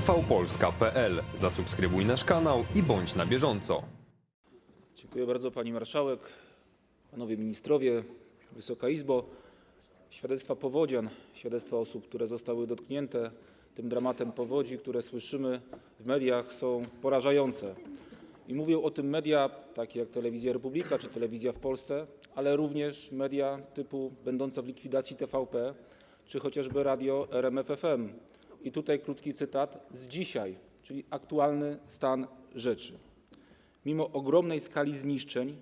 tvpolska.pl. Zasubskrybuj nasz kanał i bądź na bieżąco. Dziękuję bardzo Pani Marszałek, Panowie Ministrowie, Wysoka Izbo. Świadectwa powodzian, świadectwa osób, które zostały dotknięte tym dramatem powodzi, które słyszymy w mediach są porażające. I mówią o tym media takie jak Telewizja Republika czy Telewizja w Polsce, ale również media typu będące w likwidacji TVP czy chociażby radio RMFFM. I tutaj krótki cytat z dzisiaj, czyli aktualny stan rzeczy. Mimo ogromnej skali zniszczeń,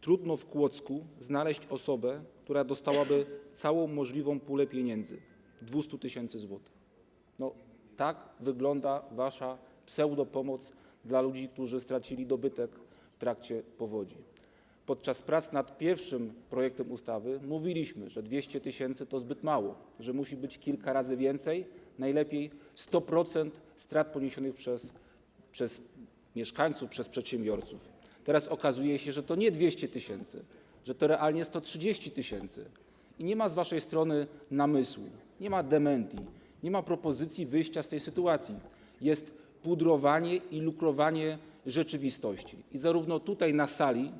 trudno w Kłodzku znaleźć osobę, która dostałaby całą możliwą pulę pieniędzy 200 tysięcy złotych. No, tak wygląda wasza pseudopomoc dla ludzi, którzy stracili dobytek w trakcie powodzi. Podczas prac nad pierwszym projektem ustawy mówiliśmy, że 200 tysięcy to zbyt mało, że musi być kilka razy więcej, najlepiej 100% strat poniesionych przez, przez mieszkańców, przez przedsiębiorców. Teraz okazuje się, że to nie 200 tysięcy, że to realnie 130 tysięcy. I nie ma z waszej strony namysłu, nie ma dementi, nie ma propozycji wyjścia z tej sytuacji. Jest pudrowanie i lukrowanie rzeczywistości. I zarówno tutaj na sali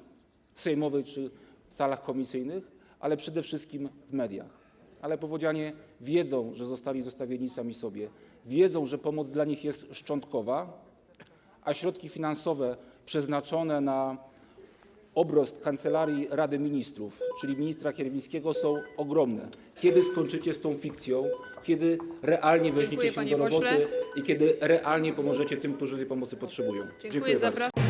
sejmowej czy w salach komisyjnych, ale przede wszystkim w mediach. Ale powodzianie wiedzą, że zostali zostawieni sami sobie, wiedzą, że pomoc dla nich jest szczątkowa, a środki finansowe przeznaczone na obrost Kancelarii Rady Ministrów, czyli ministra Kierwińskiego, są ogromne. Kiedy skończycie z tą fikcją? Kiedy realnie weźmiecie się panie do roboty pośle. i kiedy realnie pomożecie tym, którzy tej pomocy potrzebują? Dziękuję, zapraszam.